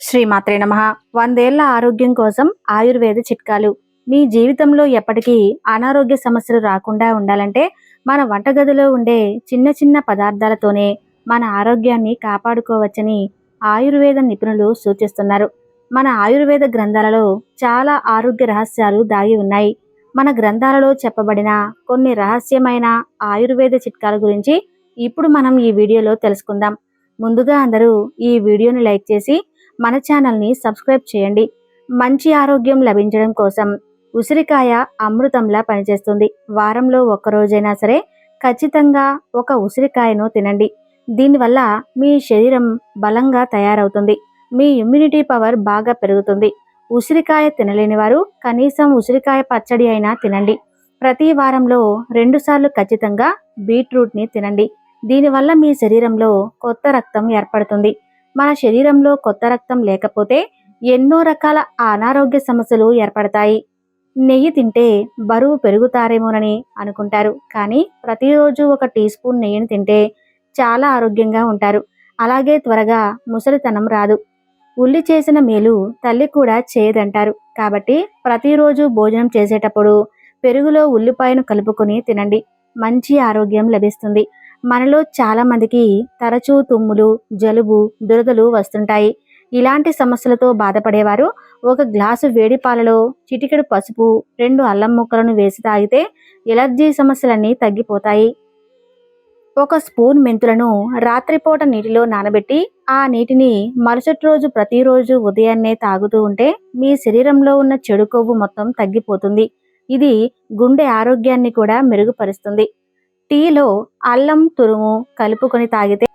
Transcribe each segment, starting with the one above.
శ్రీమాత్రే నమ. వందేళ్ళ ఆరోగ్యం కోసం ఆయుర్వేద చిట్కాలు. మీ జీవితంలో ఎప్పటికీ అనారోగ్య సమస్యలు రాకుండా ఉండాలంటే మన వంటగదిలో ఉండే చిన్న చిన్న పదార్థాలతోనే మన ఆరోగ్యాన్ని కాపాడుకోవచ్చని ఆయుర్వేద నిపుణులు సూచిస్తున్నారు. మన ఆయుర్వేద గ్రంథాలలో చాలా ఆరోగ్య రహస్యాలు దాగి ఉన్నాయి. మన గ్రంథాలలో చెప్పబడిన కొన్ని రహస్యమైన ఆయుర్వేద చిట్కాల గురించి ఇప్పుడు మనం ఈ వీడియోలో తెలుసుకుందాం. ముందుగా అందరూ ఈ వీడియోని లైక్ చేసి మన ఛానల్ని సబ్స్క్రైబ్ చేయండి. మంచి ఆరోగ్యం లభించడం కోసం ఉసిరికాయ అమృతంలా పనిచేస్తుంది. వారంలో ఒక్కరోజైనా సరే ఖచ్చితంగా ఒక ఉసిరికాయను తినండి. దీనివల్ల మీ శరీరం బలంగా తయారవుతుంది. మీ ఇమ్యూనిటీ పవర్ బాగా పెరుగుతుంది. ఉసిరికాయ తినలేని వారు కనీసం ఉసిరికాయ పచ్చడి అయినా తినండి. ప్రతి వారంలో రెండుసార్లు ఖచ్చితంగా బీట్రూట్ని తినండి. దీనివల్ల మీ శరీరంలో కొత్త రక్తం ఏర్పడుతుంది. మన శరీరంలో కొత్త రక్తం లేకపోతే ఎన్నో రకాల అనారోగ్య సమస్యలు ఏర్పడతాయి. నెయ్యి తింటే బరువు పెరుగుతారేమోనని అనుకుంటారు. కానీ ప్రతిరోజు ఒక టీ స్పూన్ నెయ్యిని తింటే చాలా ఆరోగ్యంగా ఉంటారు. అలాగే త్వరగా ముసలితనం రాదు. ఉల్లి చేసిన మేలు తల్లి కూడా చేయదంటారు. కాబట్టి ప్రతిరోజు భోజనం చేసేటప్పుడు పెరుగులో ఉల్లిపాయను కలుపుకొని తినండి. మంచి ఆరోగ్యం లభిస్తుంది. మనలో చాలామందికి తరచూ తుమ్ములు జలుబు దురదలు వస్తుంటాయి. ఇలాంటి సమస్యలతో బాధపడేవారు ఒక గ్లాసు వేడి పాలలో చిటికెడు పసుపు రెండు అల్లం ముక్కలను వేసి తాగితే ఎలర్జీ సమస్యలన్నీ తగ్గిపోతాయి. ఒక స్పూన్ మెంతులను రాత్రిపూట నీటిలో నానబెట్టి ఆ నీటిని మరుసటి రోజు ప్రతిరోజు ఉదయాన్నే తాగుతూ ఉంటే మీ శరీరంలో ఉన్న చెడు కొవ్వు మొత్తం తగ్గిపోతుంది. ఇది గుండె ఆరోగ్యాన్ని కూడా మెరుగుపరుస్తుంది. టీలో అల్లం తురుము కలుపుకొని తాగితే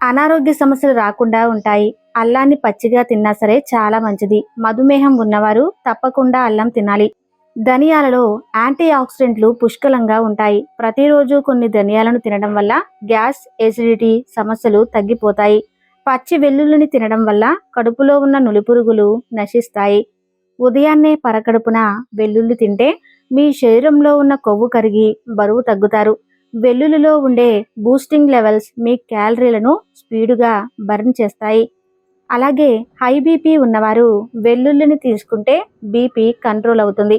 అనారోగ్య సమస్యలు రాకుండా ఉంటాయి. అల్లాన్ని పచ్చిగా తిన్నా సరే చాలా మంచిది. మధుమేహం ఉన్నవారు తప్పకుండా అల్లం తినాలి. ధనియాలలో యాంటీ ఆక్సిడెంట్లు పుష్కలంగా ఉంటాయి. ప్రతిరోజు కొన్ని ధనియాలను తినడం వల్ల గ్యాస్ ఎసిడిటీ సమస్యలు తగ్గిపోతాయి. పచ్చి వెల్లుల్లిని తినడం వల్ల కడుపులో ఉన్న నులిపురుగులు నశిస్తాయి. ఉదయాన్నే పరకడుపున వెల్లుల్లి తింటే మీ శరీరంలో ఉన్న కొవ్వు కరిగి బరువు తగ్గుతారు. వెల్లుల్లిలో ఉండే బూస్టింగ్ లెవెల్స్ మీ క్యాలరీలను స్పీడుగా బర్న్ చేస్తాయి. అలాగే హై బీపీ ఉన్నవారు వెల్లుల్లిని తీసుకుంటే బీపీ కంట్రోల్ అవుతుంది.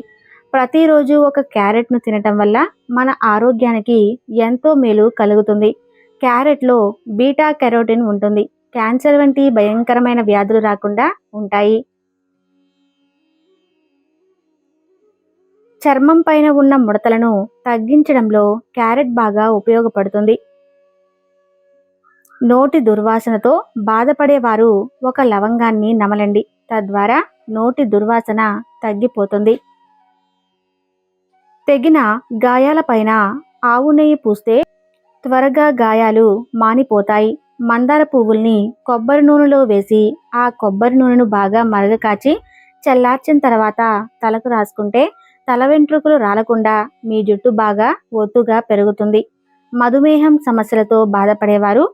ప్రతిరోజు ఒక క్యారెట్ను తినటం వల్ల మన ఆరోగ్యానికి ఎంతో మేలు కలుగుతుంది. క్యారెట్లో బీటా కెరోటిన్ ఉంటుంది. క్యాన్సర్ వంటి భయంకరమైన వ్యాధులు రాకుండా ఉంటాయి. చర్మం పైన ఉన్న ముడతలను తగ్గించడంలో క్యారెట్ బాగా ఉపయోగపడుతుంది. నోటి దుర్వాసనతో బాధపడేవారు ఒక లవంగాన్ని నమలండి. తద్వారా నోటి దుర్వాసన తగ్గిపోతుంది. తెగిన గాయాలపైన ఆవు నెయ్యి పూస్తే త్వరగా గాయాలు మానిపోతాయి. మందార పువ్వుల్ని కొబ్బరి నూనెలో వేసి ఆ కొబ్బరి నూనెను బాగా మరగకాచి చల్లార్చిన తర్వాత తలకు రాసుకుంటే తల వెంట్రుకలు రాలకుండా మీ జుట్టు బాగా ఒత్తుగా పెరుగుతుంది. మధుమేహం సమస్యలతో బాధపడేవారు.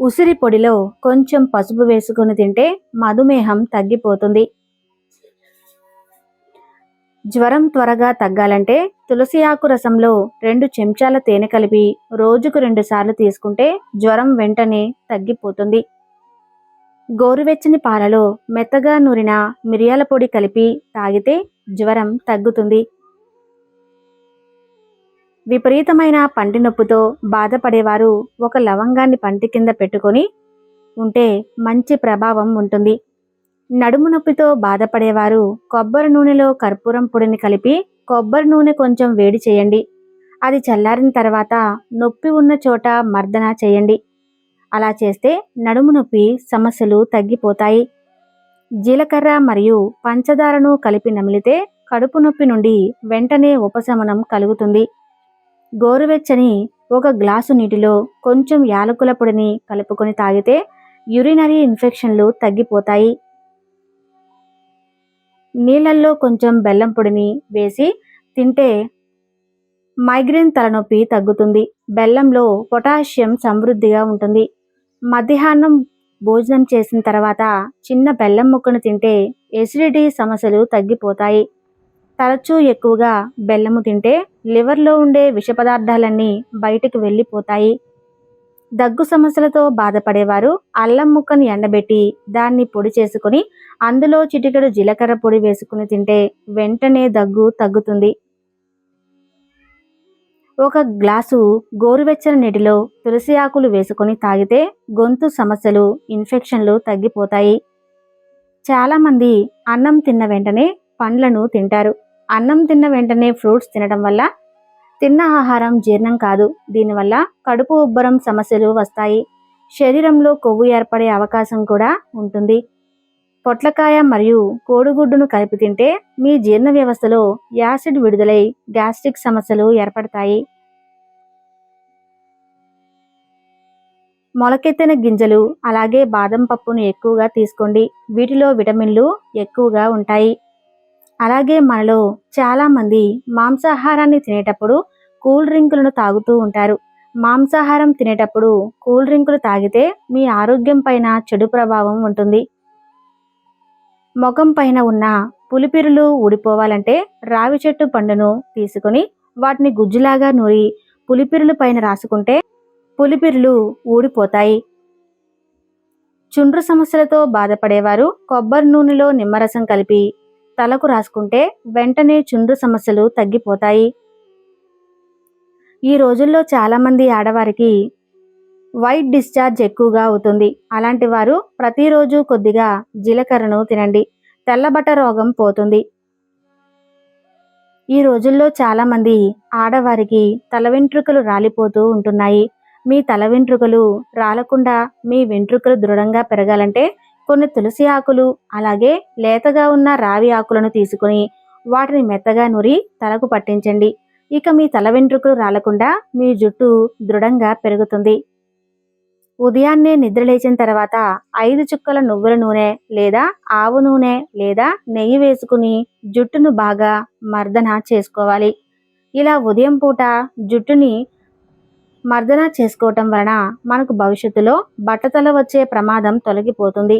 ఉసిరి పొడిలో కొంచెం పసుపు వేసుకుని తింటే మధుమేహం తగ్గిపోతుంది. జ్వరం త్వరగా తగ్గాలంటే తులసి ఆకు రసంలో రెండు చెంచాల తేనె కలిపి రోజుకు రెండుసార్లు తీసుకుంటే జ్వరం వెంటనే తగ్గిపోతుంది. గోరువెచ్చని పాలలో మెత్తగా నూరిన మిరియాల పొడి కలిపి తాగితే జ్వరం తగ్గుతుంది. విపరీతమైన పంటి నొప్పితో బాధపడేవారు ఒక లవంగాన్ని పంటి కింద పెట్టుకొని ఉంటే మంచి ప్రభావం ఉంటుంది. నడుము నొప్పితో బాధపడేవారు కొబ్బరి నూనెలో కర్పూరం పొడిని కలిపి కొబ్బరి నూనె కొంచెం వేడి చేయండి. అది చల్లారిన తర్వాత నొప్పి ఉన్న చోట మర్దన చేయండి. అలా చేస్తే నడుము నొప్పి సమస్యలు తగ్గిపోతాయి. జీలకర్ర మరియు పంచదారను కలిపి నమిలితే కడుపు నొప్పి నుండి వెంటనే ఉపశమనం కలుగుతుంది. గోరువెచ్చని ఒక గ్లాసు నీటిలో కొంచెం యాలకుల పొడిని కలుపుకొని తాగితే యురినరీ ఇన్ఫెక్షన్లు తగ్గిపోతాయి. నీళ్ళల్లో కొంచెం బెల్లం పొడిని వేసి తింటే మైగ్రేన్ తలనొప్పి తగ్గుతుంది. బెల్లంలో పొటాషియం సమృద్ధిగా ఉంటుంది. మధ్యాహ్నం భోజనం చేసిన తర్వాత చిన్న బెల్లం ముక్కను తింటే ఎసిడిటీ సమస్యలు తగ్గిపోతాయి. తరచూ ఎక్కువగా బెల్లము తింటే లివర్లో ఉండే విష పదార్థాలన్నీ బయటకు వెళ్ళిపోతాయి. దగ్గు సమస్యలతో బాధపడేవారు అల్లం ముక్కను ఎండబెట్టి దాన్ని పొడి చేసుకుని అందులో చిటికెడు జీలకర్ర పొడి వేసుకుని తింటే వెంటనే దగ్గు తగ్గుతుంది. ఒక గ్లాసు గోరువెచ్చని నీటిలో తులసి ఆకులు వేసుకొని తాగితే గొంతు సమస్యలు ఇన్ఫెక్షన్లు తగ్గిపోతాయి. చాలామంది అన్నం తిన్న వెంటనే పండ్లను తింటారు. అన్నం తిన్న వెంటనే ఫ్రూట్స్ తినడం వల్ల తిన్న ఆహారం జీర్ణం కాదు. దీనివల్ల కడుపు ఉబ్బరం సమస్యలు వస్తాయి. శరీరంలో కొవ్వు ఏర్పడే అవకాశం కూడా ఉంటుంది. పొట్లకాయ మరియు కోడిగుడ్డును కలిపి తింటే మీ జీర్ణ వ్యవస్థలో యాసిడ్ విడుదలై గ్యాస్ట్రిక్ సమస్యలు ఏర్పడతాయి. మొలకెత్తిన గింజలు అలాగే బాదం పప్పును ఎక్కువగా తీసుకోండి. వీటిలో విటమిన్లు ఎక్కువగా ఉంటాయి. అలాగే మనలో చాలామంది మాంసాహారాన్ని తినేటప్పుడు కూల్ డ్రింకులను తాగుతూ ఉంటారు. మాంసాహారం తినేటప్పుడు కూల్ డ్రింకులు తాగితే మీ ఆరోగ్యం పైన చెడు ప్రభావం ఉంటుంది. ముఖం పైన ఉన్న పులిపిరులు ఊడిపోవాలంటే రావి చెట్టు పండును తీసుకుని వాటిని గుజ్జులాగా నూరి పులిపిరులు పైన రాసుకుంటే పులిపిరులు ఊడిపోతాయి. చుండ్రు సమస్యలతో బాధపడేవారు కొబ్బరి నూనెలో నిమ్మరసం కలిపి తలకు రాసుకుంటే వెంటనే చుండ్రు సమస్యలు తగ్గిపోతాయి. ఈ రోజుల్లో చాలామంది ఆడవారికి వైట్ డిశ్చార్జ్ ఎక్కువగా అవుతుంది. అలాంటి వారు ప్రతిరోజు కొద్దిగా జీలకర్రను తినండి. తెల్లబట్ట రోగం పోతుంది. ఈ రోజుల్లో చాలామంది ఆడవారికి తల వెంట్రుకలు రాలిపోతూ ఉంటున్నాయి. మీ తల వెంట్రుకలు రాలకుండా మీ వెంట్రుకలు దృఢంగా పెరగాలంటే కొన్ని తులసి ఆకులు అలాగే లేతగా ఉన్న రావి ఆకులను తీసుకుని వాటిని మెత్తగా నూరి తలకు పట్టించండి. ఇక మీ తల వెంట్రుకలు రాలకుండా మీ జుట్టు దృఢంగా పెరుగుతుంది. ఉదయాన్నే నిద్ర లేచిన తర్వాత ఐదు చుక్కల నువ్వుల నూనె లేదా ఆవు నూనె లేదా నెయ్యి వేసుకుని జుట్టును బాగా మర్దన చేసుకోవాలి. ఇలా ఉదయం పూట జుట్టుని మర్దన చేసుకోవటం వలన మనకు భవిష్యత్తులో బట్టతల వచ్చే ప్రమాదం తొలగిపోతుంది.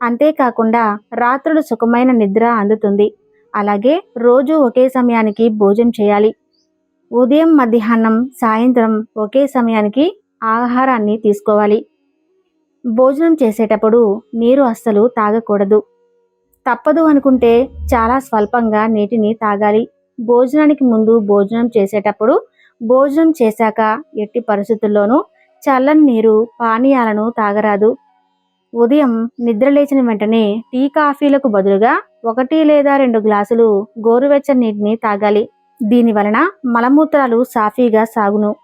అంతేకాకుండా రాత్రులు సుఖమైన నిద్ర అందుతుంది. అలాగే రోజు ఒకే సమయానికి భోజనం చేయాలి. ఉదయం మధ్యాహ్నం సాయంత్రం ఒకే సమయానికి ఆహారాన్ని తీసుకోవాలి. భోజనం చేసేటప్పుడు నీరు అస్సలు తాగకూడదు. తప్పదు అనుకుంటే చాలా స్వల్పంగా నీటిని తాగాలి. భోజనానికి ముందు భోజనం చేసేటప్పుడు భోజనం చేశాక ఎట్టి పరిస్థితుల్లోనూ చల్లని నీరు పానీయాలను తాగరాదు. ఉదయం నిద్ర లేచిన వెంటనే టీ కాఫీలకు బదులుగా ఒకటి లేదా రెండు గ్లాసులు గోరువెచ్చని నీటిని తాగాలి. దీని వలన మలమూత్రాలు సాఫీగా సాగును.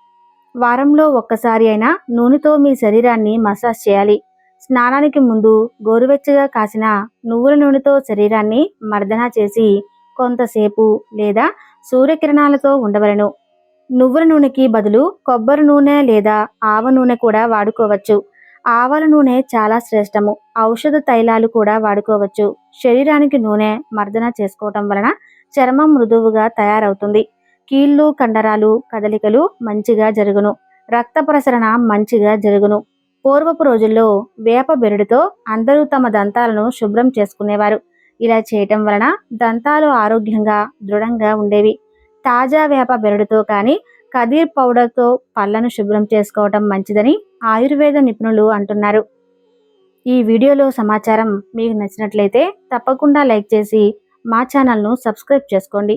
వారంలో ఒక్కసారి అయినా నూనెతో మీ శరీరాన్ని మసాజ్ చేయాలి. స్నానానికి ముందు గోరువెచ్చగా కాసిన నువ్వుల నూనెతో శరీరాన్ని మర్దన చేసి కొంతసేపు లేదా సూర్యకిరణాలతో ఉండవలను. నువ్వుల నూనెకి బదులు కొబ్బరి నూనె లేదా ఆవ నూనె కూడా వాడుకోవచ్చు. ఆవాల నూనె చాలా శ్రేష్టము. ఔషధ తైలాలు కూడా వాడుకోవచ్చు. శరీరానికి నూనె మర్దన చేసుకోవటం వలన చర్మం మృదువుగా తయారవుతుంది. కీళ్ళు కండరాలు కదలికలు మంచిగా జరుగును. రక్త ప్రసరణ మంచిగా జరుగును. పూర్వపు రోజుల్లో వేప బెరడుతో అందరూ తమ దంతాలను శుభ్రం చేసుకునేవారు. ఇలా చేయటం వలన దంతాలు ఆరోగ్యంగా దృఢంగా ఉండేవి. తాజా వేప బెరడుతో కానీ కదీర్ పౌడర్తో పళ్ళను శుభ్రం చేసుకోవటం మంచిదని ఆయుర్వేద నిపుణులు అంటున్నారు. ఈ వీడియోలో సమాచారం మీకు నచ్చినట్లయితే తప్పకుండా లైక్ చేసి మా ఛానల్ను సబ్స్క్రైబ్ చేసుకోండి.